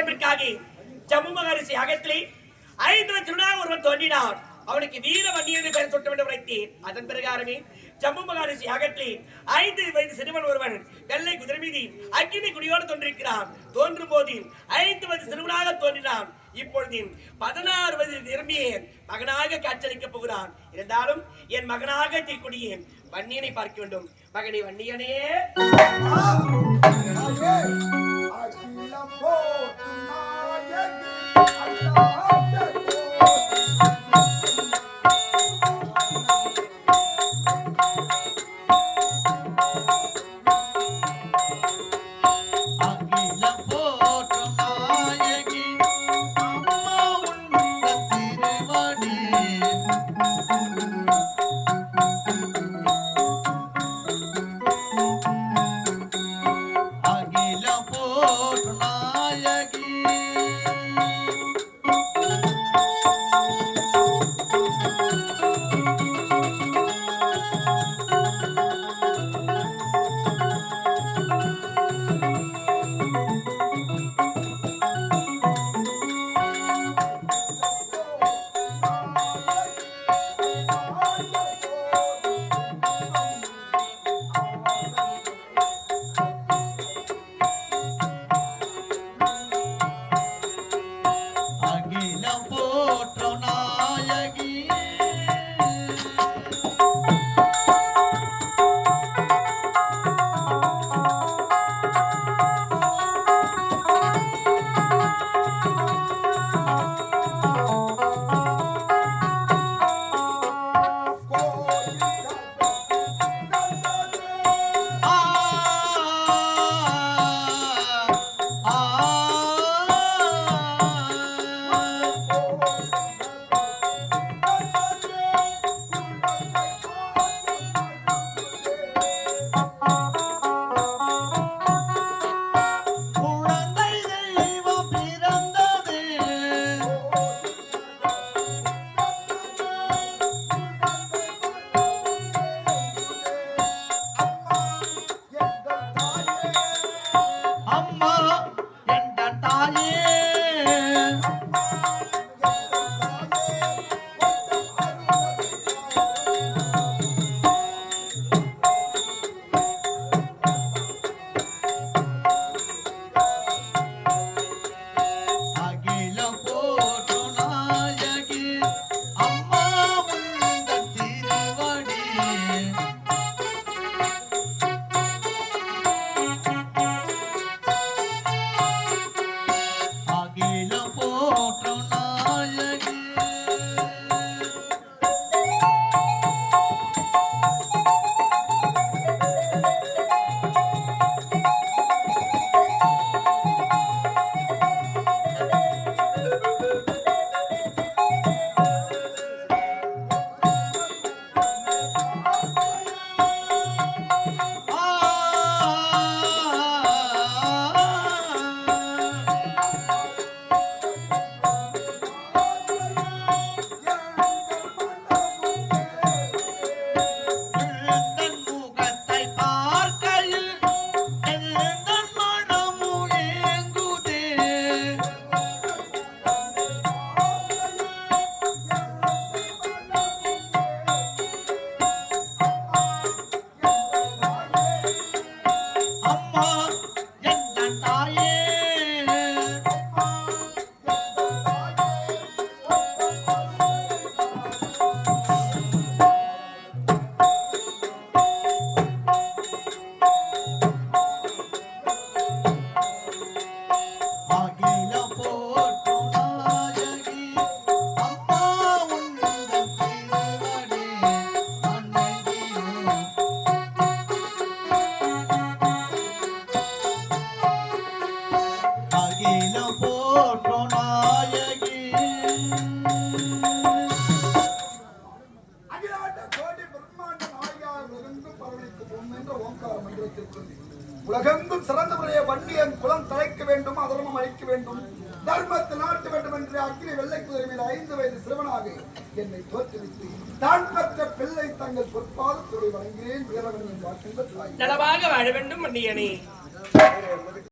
என்பதற்காக ஜம்மு மகரிஷி அகத்திலே ஐந்து வருஷம் ஒருவன் தோன்றினான். அவனுக்கு வீர வன்னியனை பெயர் சுட்ட வேண்டும் வைத்தேன் அதன் பிரகாரமே ஜம்மு மகாரிஷி அகற்றி ஐந்து வயது சிறுவன் ஒருவன் வெள்ளை குதிரை மீதி அக்கினி குடியோடு தோன்றிருக்கிறான். தோன்றும் போது ஐந்து வயது சிறுவனாக தோன்றினான். இப்பொழுது பதினாறு வயது நிரம்பிய மகனாக காட்சியளிக்கப் போகிறான். இருந்தாலும் என் மகனாக தீக்குடியே வன்னியனை பார்க்க வேண்டும். மகனை வன்னியனே. அம்மா என்ற ஓங்கார உலகெங்கும் சிறந்த முறையை வன்னியன் குலம் தலைக்க வேண்டும் அதர்மம் அழிக்க வேண்டும் தர்மத்தை நாட்ட வேண்டும் என்று அக்னி வெள்ளை குதிரை மீது ஐந்து வயது சிறுவனாக என்னை தோற்றுவித்து தான் பெற்ற பிள்ளை தங்கள் பொற்பாதத்துறை வழங்கினேன் வீரவனின் வாக்கின்ற தாய் நலமாக வாழ வேண்டும் வன்னியனே